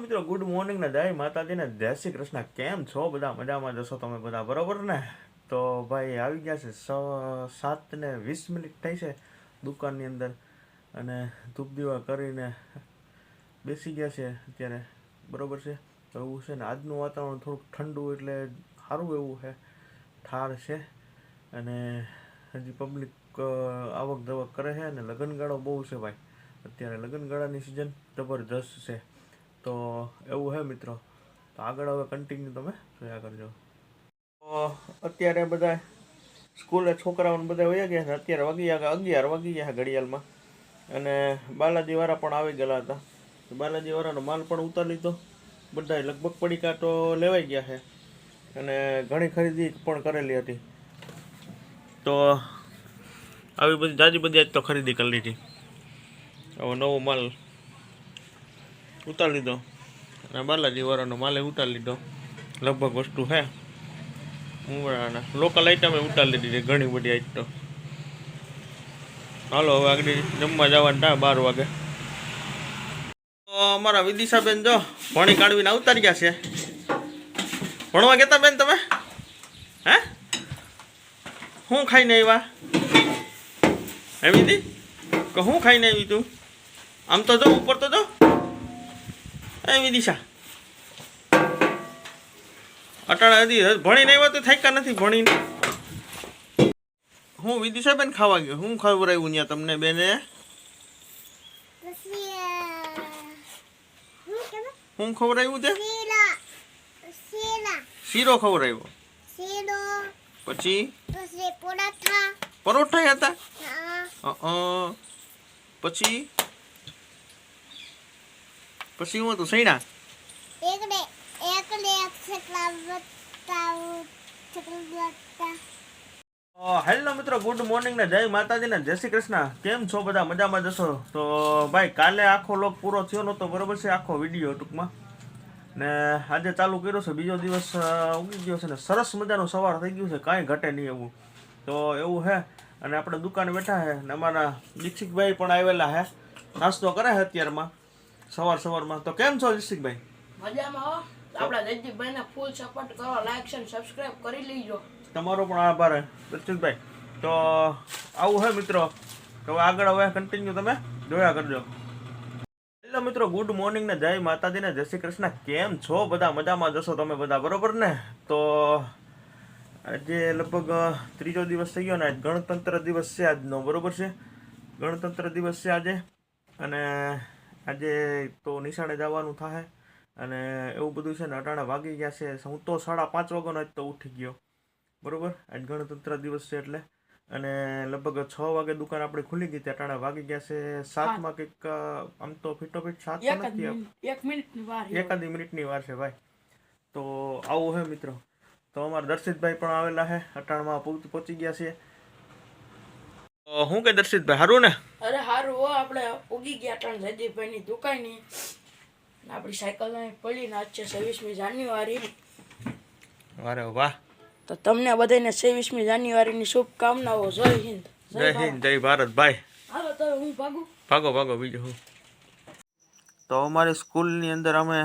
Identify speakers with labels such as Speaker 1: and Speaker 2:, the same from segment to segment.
Speaker 1: મિત્રો good morning ને જય માતાજી ને જય શ્રી કૃષ્ણ. કેમ છો બધા? મજામાં જશો તમે બધા, બરોબર ને? તો ભાઈ, આવી ગયા છે સાત ને વીસ મિનિટ થઈ છે દુકાનની અંદર અને ધૂપ દીવા કરીને બેસી ગયા છે અત્યારે, બરોબર છે? તો એવું છે ને, આજનું વાતાવરણ થોડુંક ઠંડુ એટલે સારું એવું છે, ઠાર છે અને હજી પબ્લિક આવક જવક કરે છે અને લગ્નગાળો બહુ છે ભાઈ. અત્યારે લગ્નગાળાની સિઝન જબરજસ્ત છે. તો એવું છે મિત્રો. તો આગળ હવે કન્ટિન્યુ તમે જોયા કરજો. તો અત્યારે બધા સ્કૂલે છોકરાઓને બધા વયા ગયા અત્યારે વાગી ગયા અગિયાર વાગી ગયા ઘડિયાળમાં. અને બાલાજીવાળા પણ આવી ગયેલા હતા. બાલાજીવાળાનો માલ પણ ઉતારી લીધો. બધાય લગભગ પડીકા તો લેવાઈ ગયા છે. અને ઘણી ખરીદી પણ કરેલી હતી. તો આવી બધી જાજી બધી આજ તો ખરીદી કરી લીધી હવે નવો માલ ઉતારી લીધો. અને બાલાજી વાળાનો માલે ઉતારી લીધો. લગભગ વસ્તુ હે. ઉમરાના લોકલ આઈટમે ઉતારી લીધી છે, ઘણી બધી આઈટમ હાલો, હવે આગળ જમવા જવાનું થાય બાર વાગે. અમારા વિદિશાબેન જો ભણી કાઢવીને ઉતારી ગયા છે. ભણવા કહેતા બેન તમે? હે? શું ખાઈને આવ્યા? એમ દી કે હું ખાઈને આવી તું? આમ તો જો, ઉપર તો જો. એ વિદિશા અટાણા હતી ભણીને આવ્યા તો થાક્યા નથી ભણીને. હું વિદિશા બેન ખાવા ગયો. હું ખવડાવ્યું ત્યાં તમને બેને?
Speaker 2: હું
Speaker 1: ખવડાવ્યું
Speaker 2: શીલા
Speaker 1: શીરો ખવડાવ્યો પછી?
Speaker 2: પરોઠા.
Speaker 1: હતા? પછી? પછી હું હતું સૈણા?
Speaker 2: એકડે એકડે
Speaker 1: હેલો મિત્રો ગુડ મોર્નિંગ ને જય માતાજી ને જય શ્રી કૃષ્ણ. કેમ છો બધા? મજામાં જશો તો ભાઈ કાલે આખો લોક પૂરો થયો નહોતો બરોબર છે આખો વીડિયો ટૂંકમાં. ને આજે ચાલુ કર્યો છે બીજો દિવસ ઉગી ગયો છે ને સરસ મજાનું સવાર થઈ ગયું છે કાંઈ ઘટે નહીં એવું. તો એવું છે અને આપણે દુકાને બેઠા હે ને અમારા દીક્ષિતભાઈ પણ આવેલા હે. નાસ્તો કરે છે અત્યારમાં? સવાર સવારમાં. તો કેમ છો દીક્ષિતભાઈ
Speaker 3: મજામાં આપણા જયદીપભાઈને ફૂલ સપોર્ટ કરો લાઈક અને સબસ્ક્રાઇબ કરી લેજો.
Speaker 1: તમારો પણ આભાર દર્શિતભાઈ તો આવું હે મિત્રો? તો આગળ હવે કન્ટિન્યુ તમે જોયા કરજો. હેલો મિત્રો ગુડ મોર્નિંગ ને જય માતાજી ને જય શ્રી કૃષ્ણ. કેમ છો? બધા મજામાં જશો તમે બધા બરોબર ને? તો આજે લગભગ ત્રીજો દિવસ થઈ ગયો ને આજ ગણતંત્ર દિવસ છે આજનો બરોબર છે? ગણતંત્ર દિવસ છે આજે. અને આજે તો નિશાળે જવાનું થાય અને એવું બધું છે ને અટાણા વાગી ગયા છે. હું તો સાડા પાંચ વાગ્યાનો જ તો ઉઠી ગયો. બરાબર? આજ ગણતંત્ર દિવસ છે એટલે. અને લગભગ છ વાગે દુકાન આપણે ખુલી ગઈ અટાણે વાગી ગયા છે. સાતમાં કંઈક આમ તો ફીટોફીટ સાત નથી
Speaker 3: એક.
Speaker 1: એકાદી મિનિટની વાર છે ભાઈ. તો આવું હે મિત્રો. તો અમારા દર્શિતભાઈ પણ આવેલા છે અટાણમાં પહોંચ- ગયા છે. તો હું કે દર્શિતભાઈ સારું ને?
Speaker 3: અરે હારું હો આપણે ઉગી ગયા ત્રણ જયદીપભાઈની દુકાનની ને આપણી સાયકલ પડી ને આજ છે છવ્વીસમી જાન્યુઆરી.
Speaker 1: અરે વાહ.
Speaker 3: તો તમને બધાને છવ્વીસમી જાન્યુઆરીની શુભકામનાઓ જય હિન્દ
Speaker 1: જય હિન્દ જય ભારત ભાઈ.
Speaker 3: હાલો તો હું ભાગું?
Speaker 1: ભાગો ભાગો બીજું હું. તો અમારી સ્કૂલની અંદર અમે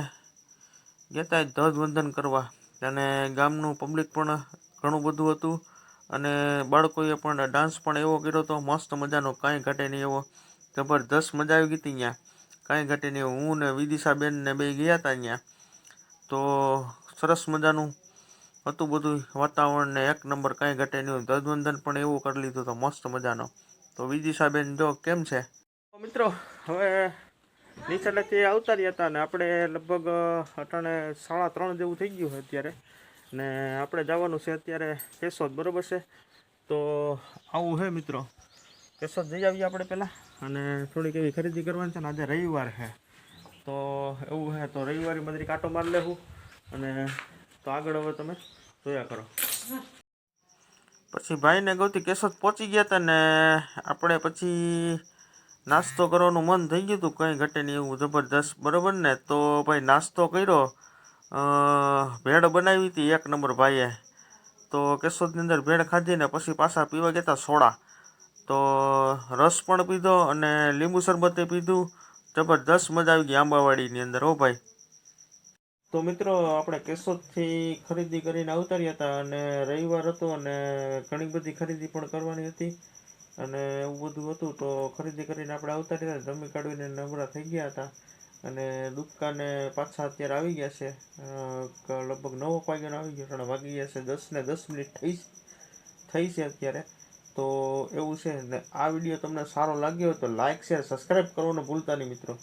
Speaker 1: ગયા હતા ધ્વજવંદન કરવા. અને ગામનું પબ્લિક પણ ઘણું બધું હતું. અને બાળકોએ પણ ડાન્સ પણ એવો કર્યો હતો મસ્ત મજાનો, કાંઈ ઘટે નહીં એવો. જબરદસ્ત મજા આવી ગઈ હતી ત્યાં કાંઈ ઘટે નહીં હું ને વિદિશાબેન ને બે ગયા હતા ત્યાં તો સરસ મજાનું હતું બધું વાતાવરણ ને એક નંબર કાંઈ ઘટે નહીં ધ્વજવંદન પણ એવું કરી લીધું તો મસ્ત મજાનો. તો વિદિશાબેન જો કેમ છે? મિત્રો, હવે નીચેથી આવતા રહ્યા હતા ને આપણે લગભગ અટાણે સાડા ત્રણ જેવું થઈ ગયું અત્યારે. ને આપણે જવાનું છે અત્યારે કેશોદ, બરોબર છે? તો આવું છે મિત્રો. કેશોદ જઈ આવીએ આપણે પહેલાં. અને થોડીક એવી ખરીદી કરવાની છે ને આજે રવિવાર છે. તો એવું છે તો રવિવારે બધી કાંટો મારી લેવું અને તો આગળ હવે તમે જોયા કરો. પછી ભાઈને ગૌતી કેશોદ પહોંચી ગયા હતા ને આપણે પછી નાસ્તો કરવાનું મન થઈ ગયું હતું. કંઈ ઘટે નહીં, એવું જબરદસ્ત બરાબર ને? તો ભાઈ નાસ્તો કર્યો. ભેળ બનાવી હતી એક નંબર ભાઈએ. તો કેશોદની અંદર ભેળ ખાધી ને પછી પાછા પીવા ગયા સોડા. તો રસ પણ પીધો અને લીંબુ શરબતે પીધું. જબરદસ્ત મજા આવી ગઈ આંબાવાડીની અંદર, હો ભાઈ. તો મિત્રો, આપણે કેશોદથી ખરીદી કરીને અવતર્યા હતા અને રવિવાર હતો અને ઘણી બધી ખરીદી પણ કરવાની હતી. અને એવું બધું હતું તો ખરીદી કરીને આપણે અવતર્યા હતા. જમી કાઢવીને નબળા થઈ ગયા હતા. અને દુકાને પાછા અત્યારે આવી ગયા છે. લગભગ નવ વાગ્યાનો આવી ગયો અને વાગી ગયા છે દસ ને દસ મિનિટ થઈ થઈ છે અત્યારે. તો એવું છે ને, આ વીડિયો તમને સારો લાગ્યો હોય તો લાઇક શેર, સબસ્ક્રાઈબ કરવાનું ભૂલતા નહીં મિત્રો.